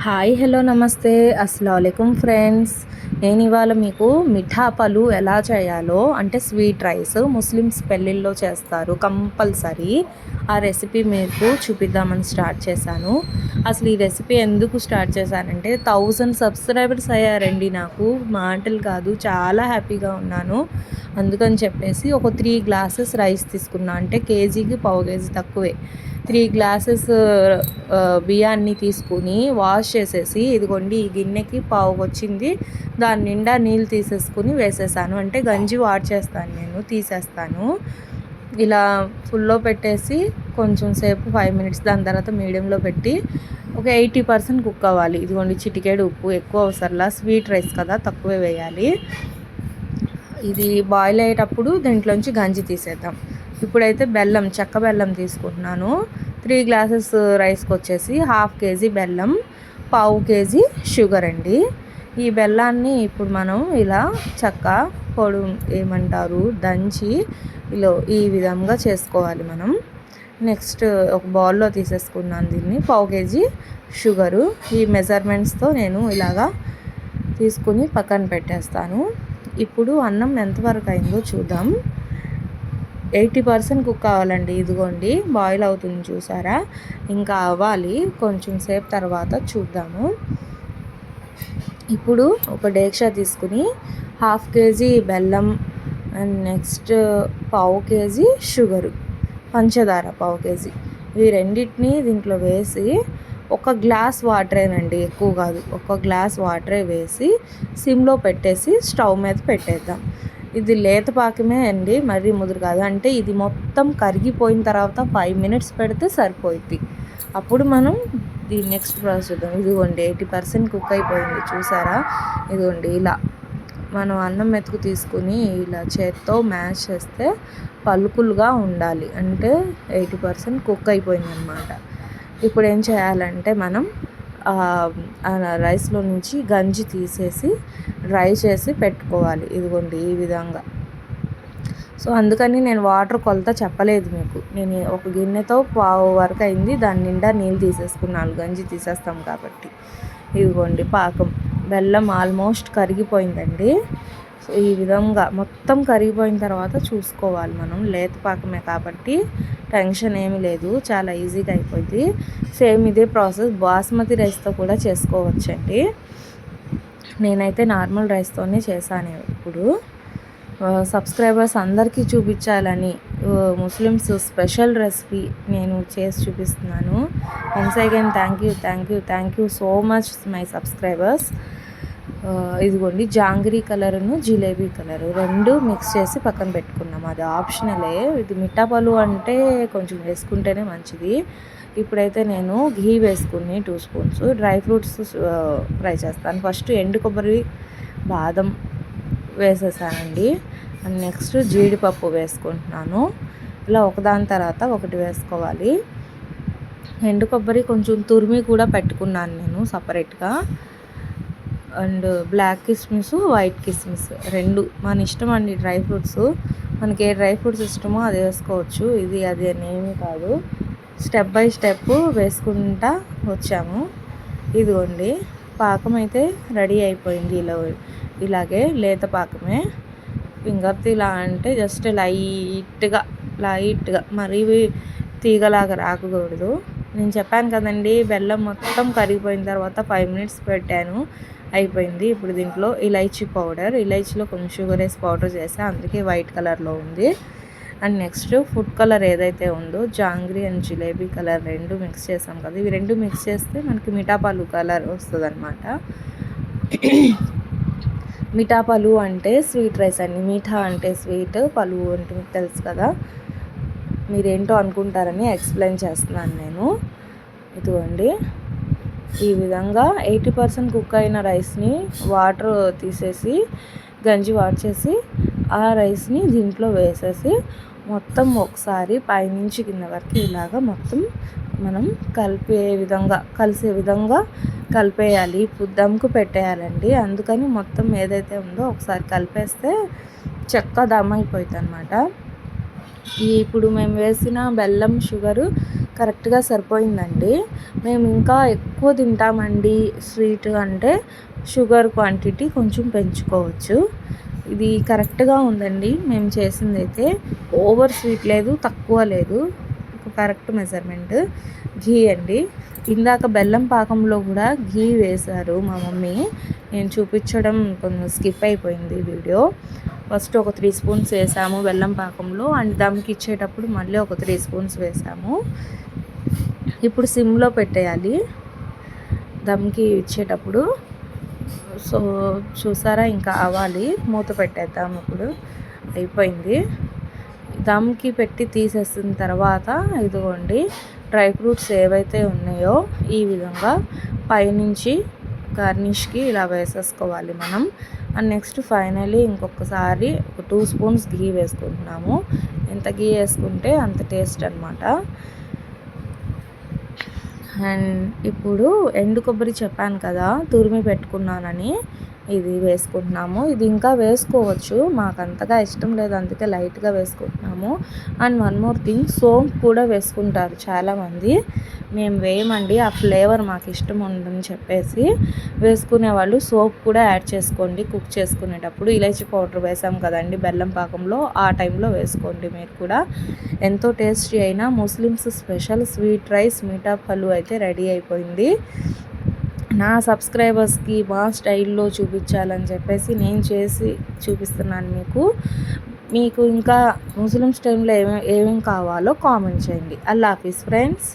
Hi hello నమస్తే అస్సలం friends నేను ఇవాళ మీకు మిఠాపలు ఎలా చేయాలో అంటే స్వీట్ రైస్ ముస్లిమ్స్ పెళ్ళిళ్ళలో చేస్తారు కంపల్సరీ. ఆ రెసిపీ మీకు చూపిద్దామని స్టార్ట్ చేశాను. అసలు ఈ రెసిపీ ఎందుకు స్టార్ట్ చేశానంటే థౌజండ్ సబ్స్క్రైబర్స్ అయ్యారండి నాకు. మాటలు కాదు చాలా హ్యాపీగా ఉన్నాను. అందుకని చెప్పేసి ఒక త్రీ గ్లాసెస్ రైస్ తీసుకున్నా. అంటే కేజీకి పావు కేజీ తక్కువే. త్రీ గ్లాసెస్ బియ్యాన్ని తీసుకుని వాష్ చేసేసి ఇదిగోండి ఈ గిన్నెకి పావు వచ్చింది. దాని నిండా నీళ్ళు తీసేసుకుని వేసేసాను. అంటే గంజి వాడ్ చేస్తాను నేను తీసేస్తాను. ఇలా ఫుల్లో పెట్టేసి కొంచెం సేపు ఫైవ్ మినిట్స్ దాని తర్వాత మీడియంలో పెట్టి ఒక ఎయిటీ పర్సెంట్ కుక్ అవ్వాలి. ఇదిగోండి చిటికేడు ఉప్పు ఎక్కువ అవసరంలా స్వీట్ రైస్ కదా తక్కువే వేయాలి. ఇది బాయిల్ అయ్యేటప్పుడు దీంట్లోంచి గంజి తీసేద్దాం. ఇప్పుడైతే బెల్లం చెక్క బెల్లం తీసుకుంటున్నాను. త్రీ గ్లాసెస్ రైస్కి వచ్చేసి హాఫ్ కేజీ బెల్లం పావు కేజీ షుగర్ అండి. ఈ బెల్లాన్ని ఇప్పుడు మనం ఇలా చక్క పొడు ఏమంటారు దంచి ఇలా ఈ విధంగా చేసుకోవాలి మనం. నెక్స్ట్ ఒక బౌల్లో తీసేసుకున్నాను దీన్ని. పావు కేజీ షుగరు. ఈ మెజర్మెంట్స్తో నేను ఇలాగా తీసుకుని పక్కన పెట్టేస్తాను. ఇప్పుడు అన్నం ఎంతవరకు అయిందో చూద్దాం. ఎయిటీ పర్సెంట్ కుక్ అవ్వాలండి. ఇదిగోండి బాయిల్ అవుతుంది చూసారా? ఇంకా అవ్వాలి. కొంచెం సేపు తర్వాత చూద్దాము. ఇప్పుడు ఒక డేక్షా తీసుకుని హాఫ్ కేజీ బెల్లం అండ్ నెక్స్ట్ పావు కేజీ షుగరు పంచదార పావు కేజీ. ఇవి రెండింటిని దీంట్లో వేసి ఒక గ్లాస్ వాటరేనండి ఎక్కువ కాదు ఒక గ్లాస్ వాటరే వేసి సిమ్లో పెట్టేసి స్టవ్ మీద పెట్టేద్దాం. ఇది లేత పాకమే అండి మరీ ముదురు కాదు. అంటే ఇది మొత్తం కరిగిపోయిన తర్వాత ఫైవ్ మినిట్స్ పెడితే సరిపోయింది అప్పుడు మనం దీని నెక్స్ట్ ప్రాసెస్ చూద్దాం. ఇదిగోండి ఎయిటీ పర్సెంట్ కుక్ అయిపోయింది. చూసారా? ఇదిగోండి ఇలా మనం అన్నం మెతుకు తీసుకుని ఇలా చేత్తో మ్యాష్ చేస్తే పలుకులుగా ఉండాలి. అంటే ఎయిటీ పర్సెంట్ కుక్ అయిపోయింది అనమాట ఇప్పుడు ఏం చేయాలంటే మనం రైస్లో నుంచి గంజి తీసేసి డ్రై చేసి పెట్టుకోవాలి. ఇదిగోండి ఈ విధంగా. సో అందుకని నేను వాటర్ కొలత చెప్పలేదు మీకు. నేను ఒక గిన్నెతో పావు వరకు అయింది. దాని నిండా నీళ్ళు తీసేసుకున్నాను గంజి తీసేస్తాం కాబట్టి. ఇదిగోండి పాకం. బెల్లం ఆల్మోస్ట్ కరిగిపోయిందండి. సో ఈ విధంగా మొత్తం కరిగిపోయిన తర్వాత చూసుకోవాలి మనం. లేత పాకమే కాబట్టి టెన్షన్ ఏమీ లేదు. చాలా ఈజీగా అయిపోయింది. సేమ్ ఇదే ప్రాసెస్ బాస్మతి రైస్తో కూడా చేసుకోవచ్చండి. నేనైతే నార్మల్ రైస్తోనే చేశాను ఇప్పుడు. సబ్స్క్రైబర్స్ అందరికీ చూపించాలని ముస్లిమ్స్ స్పెషల్ రెసిపీ నేను చేసి చూపిస్తున్నాను. Once again thank you thank you thank you so much my subscribers ఇదిగోండి జాంగ్రీ కలరును జిలేబీ కలరు. రెండు మిక్స్ చేసి పక్కన పెట్టుకున్నాం. అది ఆప్షనలే ఇది మిఠాపలు అంటే కొంచెం వేసుకుంటేనే మంచిది. ఇప్పుడైతే నేను ఘీ వేసుకుని two spoons dry fruits fry చేస్తాను. ఫస్ట్ ఎండు కొబ్బరి బాదం వేసేసానండి. నెక్స్ట్ జీడిపప్పు వేసుకుంటున్నాను. ఇలా ఒకదాని తర్వాత ఒకటి వేసుకోవాలి. ఎండు కొబ్బరి కొంచెం తురిమి కూడా పెట్టుకున్నాను నేను సపరేట్గా. అండ్ బ్లాక్ కిస్మిస్ వైట్ కిస్మిస్ రెండు. మన ఇష్టం అండి డ్రై ఫ్రూట్స్. మనకి ఏ డ్రై ఫ్రూట్స్ ఇష్టమో అది వేసుకోవచ్చు. ఇది అది అనేమి కాదు. స్టెప్ బై స్టెప్ వేసుకుంటా వచ్చాము. ఇదిగోండి పాకం అయితే రెడీ అయిపోయింది. ఇలా ఇలాగే లేత పాకమే. ఫింగర్తో ఇలా అంటే జస్ట్ లైట్గా లైట్గా మరీ తీగలాగా రాకూడదు. నేను చెప్పాను కదండి బెల్లం మొత్తం కరిగిపోయిన తర్వాత ఫైవ్ మినిట్స్ పెట్టాను అయిపోయింది. ఇప్పుడు దీంట్లో ఇలైచీ పౌడర్ ఇలైచీలో కొంచెం షుగర్ వేసి పౌడర్ చేసా అందుకే వైట్ కలర్లో ఉంది. అండ్ నెక్స్ట్ ఫుడ్ కలర్ ఏదైతే ఉందో జాంగ్రీ అండ్ జిలేబీ కలర్ రెండు మిక్స్ చేసాం కదా ఇవి రెండు మిక్స్ చేస్తే మనకి మిఠాపాలు కలర్ వస్తుంది అనమాట మిఠాపలు అంటే స్వీట్ రైస్ అండి. మీఠా అంటే స్వీట్ పలు అంటే మీకు తెలుసు కదా. మీరేంటో అనుకుంటారని ఎక్స్ప్లెయిన్ చేస్తున్నాను నేను. ఇదిగోండి. ఈ విధంగా ఎయిటీ పర్సెంట్ కుక్ అయిన రైస్ని వాటర్ తీసేసి గంజి వాడ్ చేసి ఆ రైస్ని దీంట్లో వేసేసి మొత్తం ఒకసారి పైనుంచి కింద వరకు ఇలాగ మొత్తం మనం కలిపే విధంగా కలిసే విధంగా కలిపేయాలి. దమ్కు పెట్టేయాలండి. అందుకని మొత్తం ఏదైతే ఉందో ఒకసారి కలిపేస్తే చెక్క దమ్ అయిపోతుంది అనమాట ఇప్పుడు మేము వేసిన బెల్లం షుగరు కరెక్ట్గా సరిపోయిందండి. మేము ఇంకా ఎక్కువ తింటామండి స్వీట్ అంటే షుగర్ క్వాంటిటీ కొంచెం పెంచుకోవచ్చు. ఇది కరెక్ట్గా ఉందండి. మేము చేసింది అయితే ఓవర్ స్వీట్ లేదు తక్కువ లేదు. Correct measurement. ఘీ అండి. ఇందాక బెల్లం పాకంలో కూడా ఘీ వేశారు మా మమ్మీ. నేను చూపించడం కొంచెం స్కిప్ అయిపోయింది వీడియో. ఫస్ట్ ఒక త్రీ స్పూన్స్ వేసాము బెల్లం పాకంలో. అండ్ దమ్కి ఇచ్చేటప్పుడు మళ్ళీ ఒక త్రీ స్పూన్స్ వేసాము. ఇప్పుడు సిమ్లో పెట్టేయాలి. దమ్కి ఇచ్చేటప్పుడు సో చూసారా ఇంకా అవ్వాలి మూత పెట్టేద్దాం ఇప్పుడు. అయిపోయింది. దమ్కి పెట్టి తీసేసిన తర్వాత ఇదిగోండి డ్రై ఫ్రూట్స్ ఏవైతే ఉన్నాయో ఈ విధంగా పైనుంచి గార్నిష్కి ఇలా వేసేసుకోవాలి మనం. అండ్ నెక్స్ట్ ఫైనలీ ఇంకొకసారి ఒక టూ స్పూన్స్ గీ వేసుకుంటున్నాము. ఎంత గీ వేసుకుంటే అంత టేస్ట్ అనమాట అండ్ ఇప్పుడు ఎండు కొబ్బరి చెప్పాను కదా తురిమి పెట్టుకున్నానని. ఇది వేసుకుంటున్నాము. ఇది ఇంకా వేసుకోవచ్చు. మాకు అంతగా ఇష్టం లేదు. అందుకే లైట్గా వేసుకుంటున్నాము. అండ్ వన్ మోర్ థింగ్ సోంపు కూడా వేసుకుంటారు చాలామంది. మేము వేయమండి. ఆ ఫ్లేవర్ మాకు ఇష్టం ఉందని చెప్పేసి వేసుకునే వాళ్ళు సోప్ కూడా యాడ్ చేసుకోండి. కుక్ చేసుకునేటప్పుడు ఇలాచి పౌడర్ వేసాం కదండి బెల్లం పాకంలో ఆ టైంలో వేసుకోండి మీరు కూడా. ఎంతో టేస్టీ అయినా Muslims special sweet rice meetha పళ్ళు అయితే రెడీ అయిపోయింది. నా సబ్స్క్రైబర్స్కి మా స్టైల్లో చూపించాలని చెప్పేసి నేను చేసి చూపిస్తున్నాను మీకు. మీకు ఇంకా ముస్లిం స్టైల్లో ఏమేమి ఏమేమి కావాలో కామెంట్ చేయండి. అల్లా హాఫీస్ ఫ్రెండ్స్.